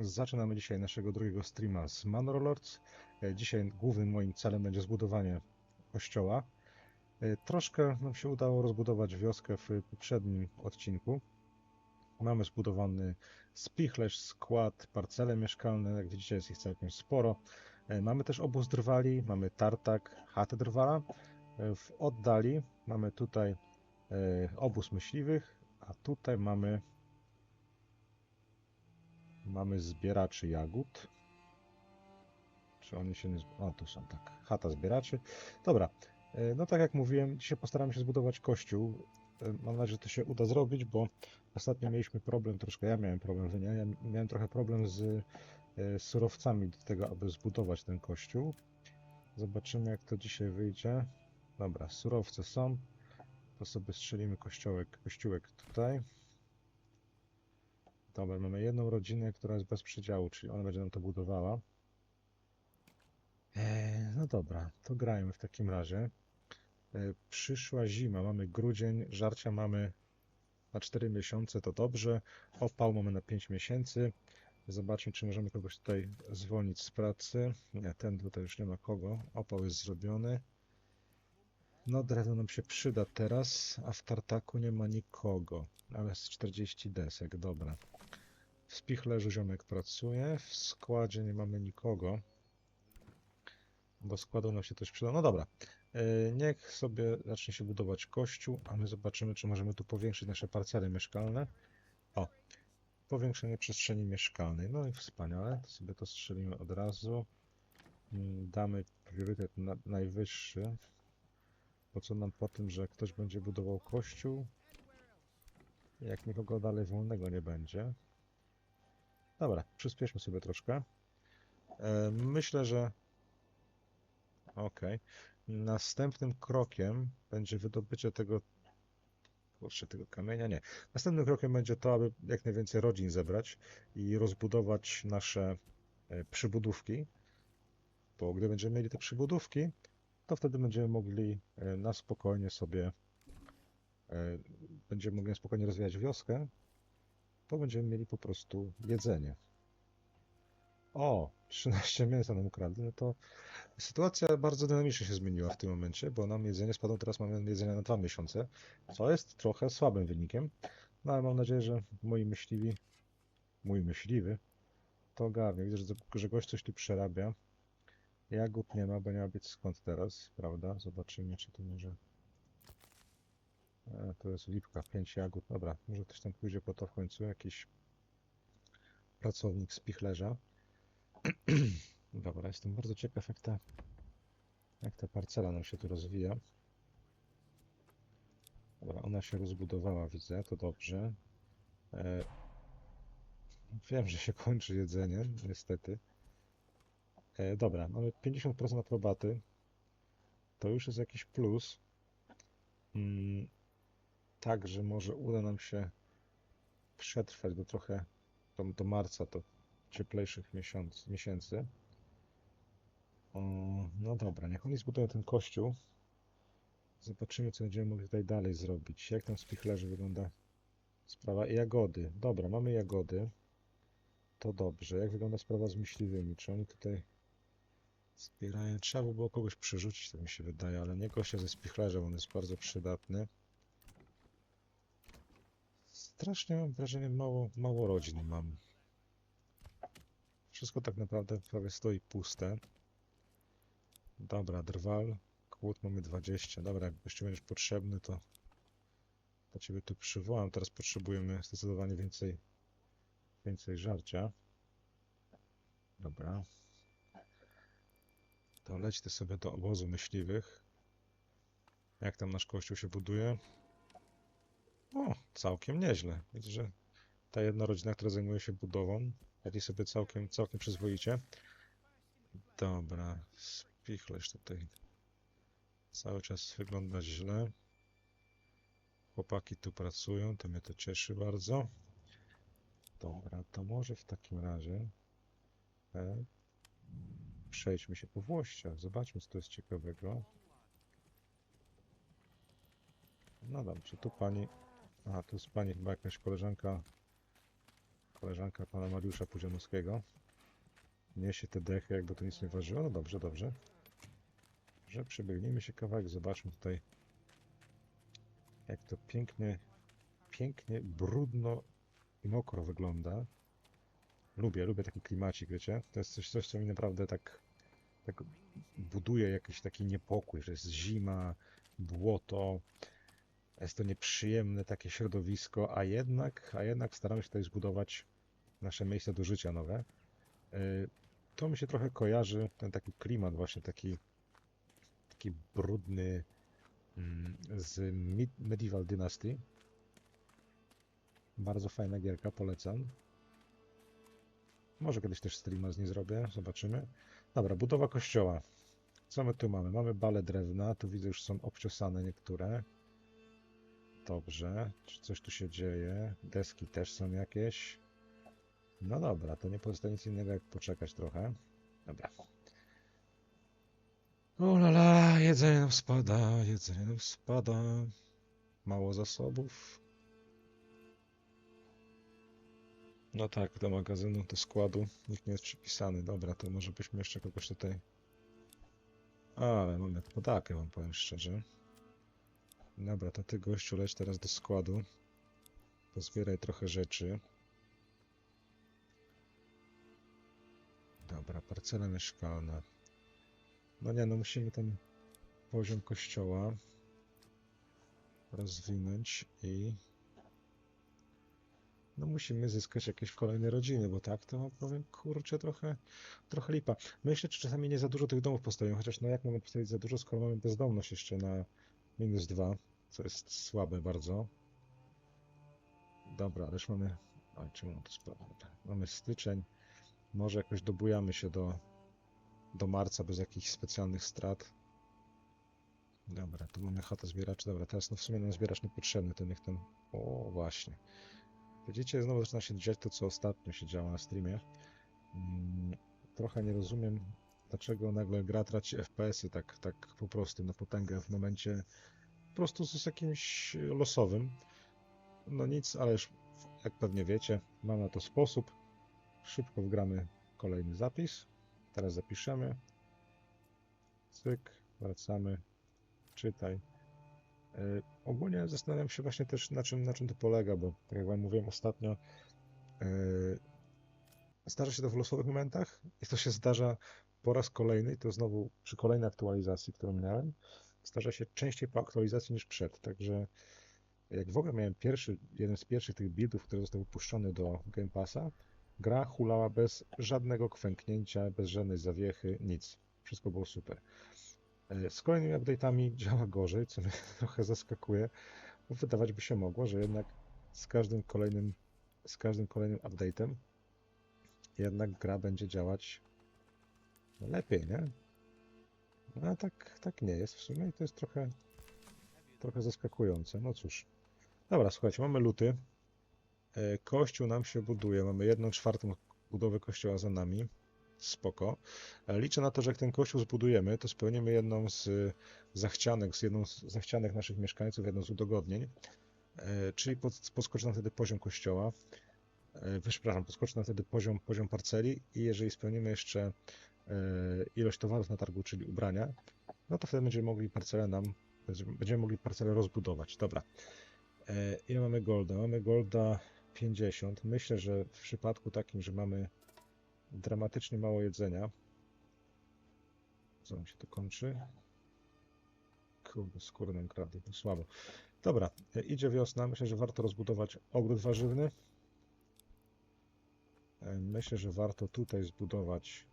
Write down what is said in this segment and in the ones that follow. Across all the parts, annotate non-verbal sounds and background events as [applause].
Zaczynamy dzisiaj naszego drugiego streama z Manor Lords. E, Dzisiaj głównym moim celem będzie zbudowanie kościoła. E, Troszkę nam się udało rozbudować wioskę w poprzednim odcinku. Mamy zbudowany spichlerz, skład, parcele mieszkalne. Jak widzicie jest ich całkiem sporo. E, Mamy też obóz drwali, mamy tartak, chatę drwala. W oddali mamy tutaj obóz myśliwych, a tutaj mamy Mamy zbieraczy jagód. Czy oni się nie. O, tu są tak. Chata zbieraczy. Dobra. e, No tak jak mówiłem, dzisiaj postaramy się zbudować kościół. E, Mam nadzieję, że to się uda zrobić, bo ostatnio mieliśmy problem, troszkę ja miałem problem, nie, ja miałem trochę problem z e, surowcami do tego, aby zbudować ten kościół. Zobaczymy, jak to dzisiaj wyjdzie. Dobra, surowce są. To sobie strzelimy kościołek, kościółek tutaj. Dobra, mamy jedną rodzinę, która jest bez przydziału, czyli ona będzie nam to budowała. Eee, no dobra, to grajmy w takim razie. Eee, przyszła zima, mamy grudzień, żarcia mamy na 4 miesiące, to dobrze. Opał mamy na 5 miesięcy. Zobaczmy, czy możemy kogoś tutaj zwolnić z pracy. Nie, ten tutaj już nie ma kogo. Opał jest zrobiony. No, drewno nam się przyda teraz, a w tartaku nie ma nikogo. Ale jest 40 desek, dobra. W spichlerzu ziomek pracuje, w składzie nie mamy nikogo. Do składu nam się coś przyda. No dobra, Yy, niech sobie zacznie się budować kościół, a my zobaczymy, czy możemy tu powiększyć nasze parcele mieszkalne. O, powiększenie przestrzeni mieszkalnej. No i wspaniale, to sobie to strzelimy od razu. Mm, Damy priorytet na, najwyższy. Po co nam po tym, że ktoś będzie budował kościół, jak nikogo dalej wolnego nie będzie. Dobra, przyspieszmy sobie troszkę. E, myślę, że. Okej. Następnym krokiem będzie wydobycie tego. Kurczę, tego kamienia. Nie. Następnym krokiem będzie to, aby jak najwięcej rodzin zebrać i rozbudować nasze e, przybudówki. Bo gdy będziemy mieli te przybudówki, to wtedy będziemy mogli e, na spokojnie sobie. Będziemy mogli na spokojnie rozwijać wioskę, to będziemy mieli po prostu jedzenie. O, 13 mięsa nam ukradli, no to sytuacja bardzo dynamicznie się zmieniła w tym momencie, bo nam jedzenie spadło, teraz mamy jedzenie na 2 miesiące, co jest trochę słabym wynikiem, no ale mam nadzieję, że moi myśliwi, mój myśliwy, to ogarnie. Widzę, że, że gość coś tu przerabia. Jagód nie ma, bo nie ma być skąd teraz, prawda? Zobaczymy, czy to może... E, to jest lipka, 5 jagód. Dobra, może ktoś tam pójdzie po to w końcu, jakiś pracownik z pichlerza. [clears throat] Dobra, jestem bardzo ciekaw, jak ta, jak ta parcela nam się tu rozwija. Dobra, ona się rozbudowała, widzę, to dobrze. E, wiem, że się kończy jedzenie, niestety. E, dobra, mamy 50% aprobaty. To już jest jakiś plus. Mm, Także może uda nam się przetrwać do trochę do, do marca, do cieplejszych miesiąc, miesięcy. O, no dobra, niech oni zbudują ten kościół. Zobaczymy, co będziemy mogli tutaj dalej zrobić. Jak tam w spichlerze wygląda sprawa jagody. Dobra, mamy jagody. To dobrze. Jak wygląda sprawa z myśliwymi? Czy oni tutaj zbierają? Trzeba by było kogoś przerzucić, tak mi się wydaje, ale nie gościa ze spichlerza, on jest bardzo przydatny. Strasznie mam wrażenie, mało, mało rodzin mam. Wszystko tak naprawdę prawie stoi puste. Dobra, drwal. Kłód mamy 20. Dobra, jak gościu będziesz potrzebny, to to ciebie tu przywołam. Teraz potrzebujemy zdecydowanie więcej więcej żarcia. Dobra. To leć ty sobie do obozu myśliwych. Jak tam nasz kościół się buduje? O, całkiem nieźle. Widzę, że ta jedna rodzina, która zajmuje się budową, radzi sobie całkiem, całkiem przyzwoicie. Dobra, spichlerz tutaj cały czas wygląda źle. Chłopaki tu pracują, to mnie to cieszy bardzo. Dobra, to może w takim razie e, przejdźmy się po Włościach. Zobaczmy, co tu jest ciekawego. No dobrze, tu pani... A, tu jest pani chyba jakaś koleżanka Koleżanka pana Mariusza Pudzianowskiego. Niesie te dechy, jakby to nic nie ważyło. No dobrze, dobrze. Że przebiegnijmy się kawałek, zobaczmy tutaj, jak to pięknie, pięknie, brudno i mokro wygląda. Lubię, lubię taki klimacik, wiecie? To jest coś, coś co mi naprawdę tak, tak buduje jakiś taki niepokój, że jest zima, błoto, jest to nieprzyjemne takie środowisko, a jednak, a jednak staramy się tutaj zbudować nasze miejsce do życia nowe. Y, To mi się trochę kojarzy, ten taki klimat właśnie taki, taki brudny mm, z Medieval Dynasty. Bardzo fajna gierka, polecam. Może kiedyś też streama z niej zrobię, zobaczymy. Dobra, budowa kościoła. Co my tu mamy? Mamy bale drewna, tu widzę już są obciosane niektóre. Dobrze, czy coś tu się dzieje? Deski też są jakieś. No dobra, to nie pozostaje nic innego jak poczekać trochę. Dobra. O la la, jedzenie nam spada, jedzenie nam spada. Mało zasobów. No tak, do magazynu, do składu nikt nie jest przypisany. Dobra, to może byśmy jeszcze kogoś tutaj... Ale mamy podakę, wam powiem szczerze. Dobra, to ty gościu leć teraz do składu. Pozbieraj trochę rzeczy. Dobra, parcela mieszkalna. No nie, no musimy ten poziom kościoła rozwinąć i no musimy zyskać jakieś kolejne rodziny, bo tak to powiem, kurczę, trochę, trochę lipa. Myślę, czy czasami nie za dużo tych domów postawimy, chociaż no jak mamy postawić za dużo, skoro mamy bezdomność jeszcze na minus dwa, co jest słabe bardzo. Dobra, ależ mamy... Oj, czemu to spadło? Mamy styczeń. Może jakoś dobujamy się do, do marca bez jakichś specjalnych strat. Dobra, tu mamy chatę zbieraczy. Dobra, teraz no w sumie nam zbieracz niepotrzebny, to niech ten... O, właśnie. Widzicie, znowu zaczyna się dziać to, co ostatnio się działo na streamie. Mm, trochę nie rozumiem, dlaczego nagle gra traci FPS-y tak, tak po prostu na potęgę w momencie po prostu z jakimś losowym. No nic, ale już jak pewnie wiecie, mam na to sposób. Szybko wgramy kolejny zapis. Teraz zapiszemy. Cyk, wracamy. Czytaj. Yy, ogólnie zastanawiam się właśnie też na czym, na czym to polega, bo tak jak wam mówiłem ostatnio, yy, zdarza się to w losowych momentach i to się zdarza po raz kolejny, to znowu przy kolejnej aktualizacji, którą miałem, zdarza się częściej po aktualizacji niż przed, także jak w ogóle miałem pierwszy, jeden z pierwszych tych buildów, który został wypuszczony do Game Passa, gra hulała bez żadnego kwęknięcia, bez żadnej zawiechy, nic. Wszystko było super. E, Z kolejnymi update'ami działa gorzej, co mnie [laughs] trochę zaskakuje, bo wydawać by się mogło, że jednak z każdym kolejnym, z każdym kolejnym update'em jednak gra będzie działać lepiej, nie? No, a tak, tak nie jest w sumie i to jest trochę, trochę zaskakujące. No cóż. Dobra, słuchajcie, mamy luty. E, Kościół nam się buduje. Mamy jedną czwartą budowy kościoła za nami. Spoko. E, Liczę na to, że jak ten kościół zbudujemy, to spełnimy jedną z zachcianek, z jedną z zachcianek naszych mieszkańców, jedną z udogodnień. E, Czyli pod, podskoczy nam wtedy poziom kościoła. Przepraszam, podskoczy nam wtedy poziom, poziom parceli i jeżeli spełnimy jeszcze ilość towarów na targu, czyli ubrania, no to wtedy będziemy mogli parcelę nam, będziemy mogli parcelę rozbudować. Dobra. E, Ile mamy golda? Mamy golda 50. Myślę, że w przypadku takim, że mamy dramatycznie mało jedzenia. Co nam się to kończy? Kurde, skóry nam kradnie, to słabo. Dobra, e, idzie wiosna. Myślę, że warto rozbudować ogród warzywny. E, Myślę, że warto tutaj zbudować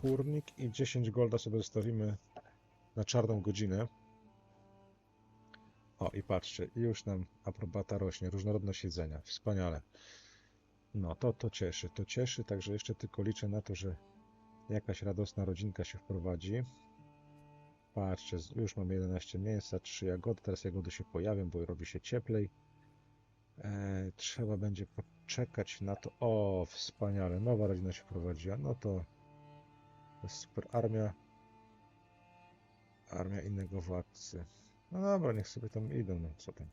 kurnik i 10 golda sobie zostawimy na czarną godzinę. O, i patrzcie, już nam aprobata rośnie, różnorodność jedzenia. Wspaniale. No, to, to cieszy, to cieszy, także jeszcze tylko liczę na to, że jakaś radosna rodzinka się wprowadzi. Patrzcie, już mamy 11 mięsa, 3 jagody, teraz jagody się pojawią, bo robi się cieplej. E, trzeba będzie poczekać na to. O, wspaniale, nowa rodzina się wprowadziła. No to, to jest super armia. Armia innego władcy. No dobra, niech sobie tam idą, no co tam.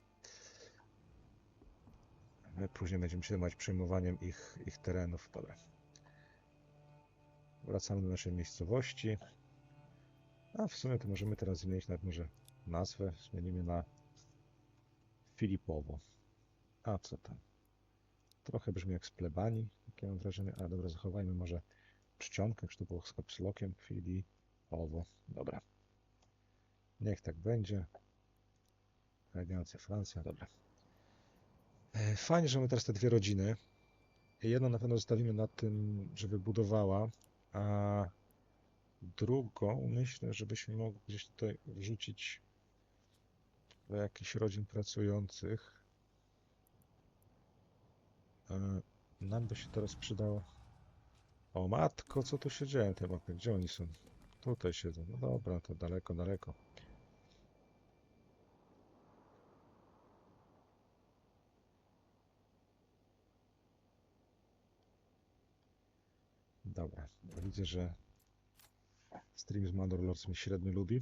My później będziemy się zajmować przejmowaniem ich, ich terenów. Dobra. Wracamy do naszej miejscowości. A w sumie to możemy teraz zmienić nawet może nazwę. Zmienimy na Filipowo. A co tam? Trochę brzmi jak z plebanii, takie mam wrażenie. A dobra, zachowajmy może czcionkę, czy to było z kapslokiem. Filipowo. Dobra. Niech tak będzie. Elegancja Francja, dobra. E, Fajnie, że mamy teraz te dwie rodziny. Jedną na pewno zostawimy na tym, żeby budowała, a drugą myślę, żebyśmy mogli gdzieś tutaj wrzucić do jakichś rodzin pracujących. E, Nam by się teraz przydało. O matko, co tu się dzieje mapie? Gdzie oni są? Tutaj siedzą. No dobra, to daleko, daleko. Dobra, widzę, że stream z Mandor Lords mnie średnio lubi.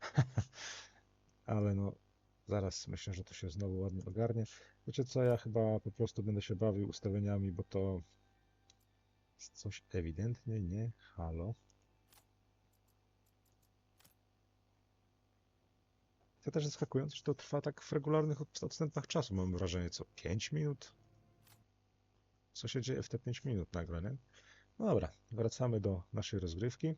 [laughs] Ale no, zaraz myślę, że to się znowu ładnie ogarnie. Wiecie co, ja chyba po prostu będę się bawił ustawieniami, bo to jest coś ewidentnie nie halo. To też zaskakujące, że to trwa tak w regularnych od- odstępach czasu. Mam wrażenie, co 5 minut? Co się dzieje w te 5 minut nagle, nie? No dobra, wracamy do naszej rozgrywki.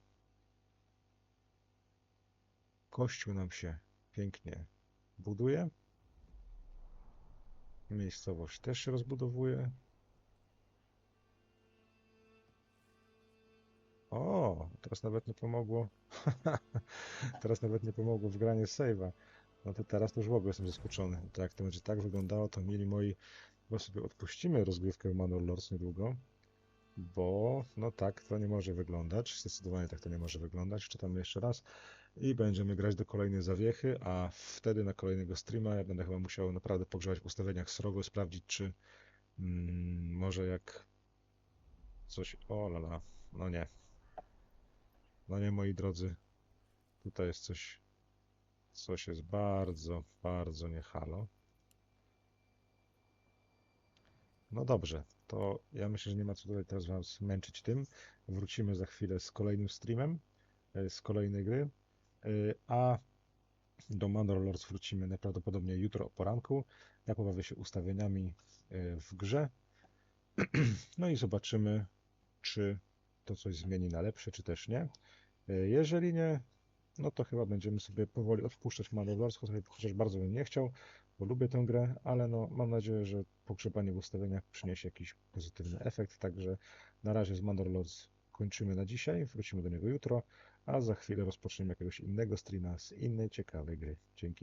Kościół nam się pięknie buduje. Miejscowość też się rozbudowuje. O, teraz nawet nie pomogło. [laughs] teraz nawet nie pomogło w granie save'a. No to teraz to już w ogóle jestem zaskoczony. To jak to będzie tak wyglądało, to mieli moi... Bo sobie odpuścimy rozgrywkę Manor Lords niedługo. Bo no tak to nie może wyglądać. Zdecydowanie tak to nie może wyglądać. Czytamy jeszcze raz. I będziemy grać do kolejnej zawiechy, a wtedy na kolejnego streama ja będę chyba musiał naprawdę pogrzebać w ustawieniach srogo, sprawdzić czy mm, może jak coś... O lala, no nie. No nie, moi drodzy. Tutaj jest coś, coś jest bardzo, bardzo nie halo. No dobrze, to ja myślę, że nie ma co tutaj teraz Was męczyć tym. Wrócimy za chwilę z kolejnym streamem, e, z kolejnej gry, E, a do Mandor Lords wrócimy najprawdopodobniej jutro o poranku. Ja pobawię się ustawieniami e, w grze. [clears throat] No i zobaczymy, czy to coś zmieni na lepsze, czy też nie. E, Jeżeli nie, no to chyba będziemy sobie powoli odpuszczać Mandor Lords, chociaż- bardzo bym nie chciał, bo lubię tę grę, ale no mam nadzieję, że pogrzebanie w ustawieniach przyniesie jakiś pozytywny efekt, także na razie z Mandor Lords kończymy na dzisiaj, wrócimy do niego jutro, a za chwilę rozpoczniemy jakiegoś innego streama z innej ciekawej gry. Dzięki.